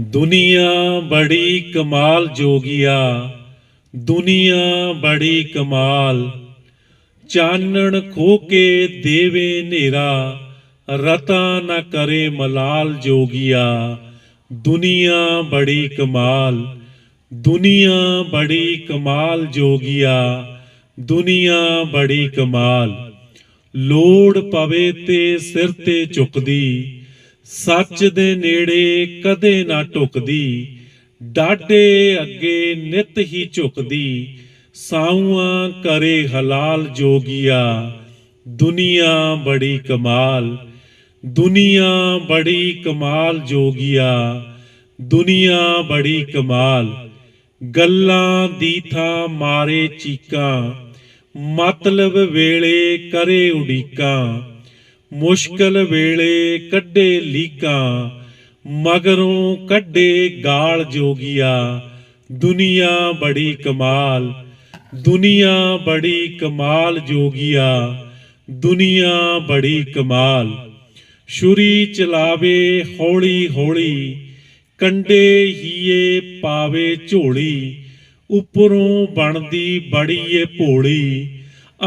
ਦੁਨੀਆ ਬੜੀ ਕਮਾਲ ਜੋਗਿਆ, ਦੁਨੀਆ ਬੜੀ ਕਮਾਲ। ਚਾਨਣ ਖੋ ਕੇ ਦੇਵੇ ਹਨੇਰਾ, ਰਤਾ ਨਾ ਕਰੇ ਮਲਾਲ ਜੋਗਿਆ, ਦੁਨੀਆ ਬੜੀ ਕਮਾਲ। ਦੁਨੀਆ ਬੜੀ ਕਮਾਲ ਜੋਗਿਆ, ਦੁਨੀਆ ਬੜੀ ਕਮਾਲ। ਲੋੜ ਪਵੇ ਤੇ ਸਿਰ ਤੇ ਚੁੱਕਦੀ ਸੱਚ ਦੇ ਨੇੜੇ ਕਦੇ ਨਾ ਟੁਕਦੀ, ਡਾਢੇ ਅੱਗੇ ਨਿਤ ਹੀ ਝੁਕਦੀ, ਸਾਊਆਂ ਕਰੇ ਹਲਾਲ ਜੋਗੀਆ, ਦੁਨੀਆ ਬੜੀ ਕਮਾਲ, ਦੁਨੀਆ ਬੜੀ ਕਮਾਲ ਜੋਗੀਆ, ਦੁਨੀਆ ਬੜੀ ਕਮਾਲ, ਗੱਲਾਂ ਦੀ ਥਾਂ ਮਾਰੇ ਚੀਕਾਂ, ਮਤਲਬ ਵੇਲੇ ਕਰੇ ਉਡੀਕਾਂ ਮੁਸ਼ਕਲ ਵੇਲੇ ਕੱਢੇ ਲੀਕਾਂ, ਮਗਰੋਂ ਕੱਢੇ ਗਾਲ ਜੋਗੀਆ। ਦੁਨੀਆ ਬੜੀ ਕਮਾਲ, ਦੁਨੀਆ ਬੜੀ ਕਮਾਲ ਜੋਗੀਆ, ਦੁਨੀਆ ਬੜੀ ਕਮਾਲ। ਛੁਰੀ ਚਲਾਵੇ ਹੌਲੀ ਹੌਲੀ, ਕੰਡੇ ਹੀਏ ਪਾਵੇ ਝੋਲੀ, ਉੱਪਰੋਂ ਬਣਦੀ ਬੜੀ ਏ ਭੋਲੀ।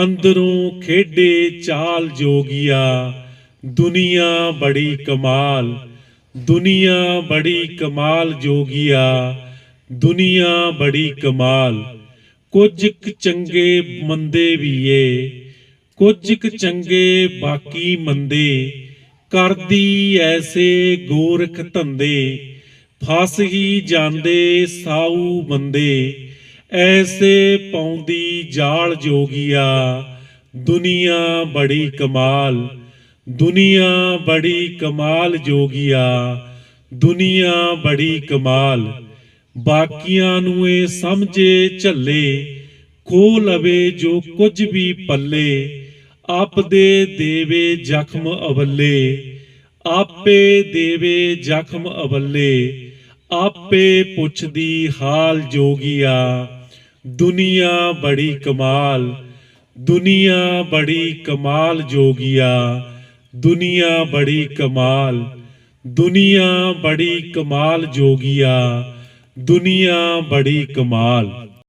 ਅੰਦਰੋਂ ਖੇਡੇ ਚਾਲ ਜੋਗੀਆ, ਦੁਨੀਆ ਬੜੀ ਕਮਾਲ, ਦੁਨੀਆ ਬੜੀ ਕਮਾਲ ਜੋਗੀਆ, ਦੁਨੀਆ ਬੜੀ ਕਮਾਲ। ਕੁਝ ਕ ਚੰਗੇ ਮੰਦੇ ਵੀ ਏ, ਕੁਝ ਕੁ ਚੰਗੇ ਬਾਕੀ ਮੰਦੇ, ਕਰਦੀ ਐਸੇ ਗੋਰਖ ਧੰਦੇ, ਫਸ ਹੀ ਜਾਂਦੇ ਸਾਊ ਬੰਦੇ ਐਸੇ ਪਾਉਂਦੀ ਜਾਲ ਜੋਗੀਆ, ਦੁਨੀਆ ਬੜੀ ਕਮਾਲ, ਦੁਨੀਆ ਬੜੀ ਕਮਾਲ ਜੋਗੀਆ, ਦੁਨੀਆ ਬੜੀ ਕਮਾਲ, ਬਾਕੀਆਂ ਨੂੰ ਇਹ ਸਮਝੇ ਝੱਲੇ ਖੋ ਲਵੇ ਜੋ ਕੁਝ ਵੀ ਪੱਲੇ ਆਪਦੇ ਦੇਵੇ ਜ਼ਖਮ ਅਵੱਲੇ, ਆਪੇ ਦੇਵੇ ਜ਼ਖਮ ਅਵੱਲੇ, ਆਪੇ ਪੁੱਛਦੀ ਹਾਲ ਜੋਗੀਆ ਦੁਨੀਆ ਬੜੀ ਕਮਾਲ ਦੁਨੀਆ ਬੜੀ ਕਮਾਲ ਜੋਗੀਆ ਦੁਨੀਆ ਬੜੀ ਕਮਾਲ ਦੁਨੀਆ ਬੜੀ ਕਮਾਲ ਜੋਗੀਆ ਦੁਨੀਆ ਬੜੀ ਕਮਾਲ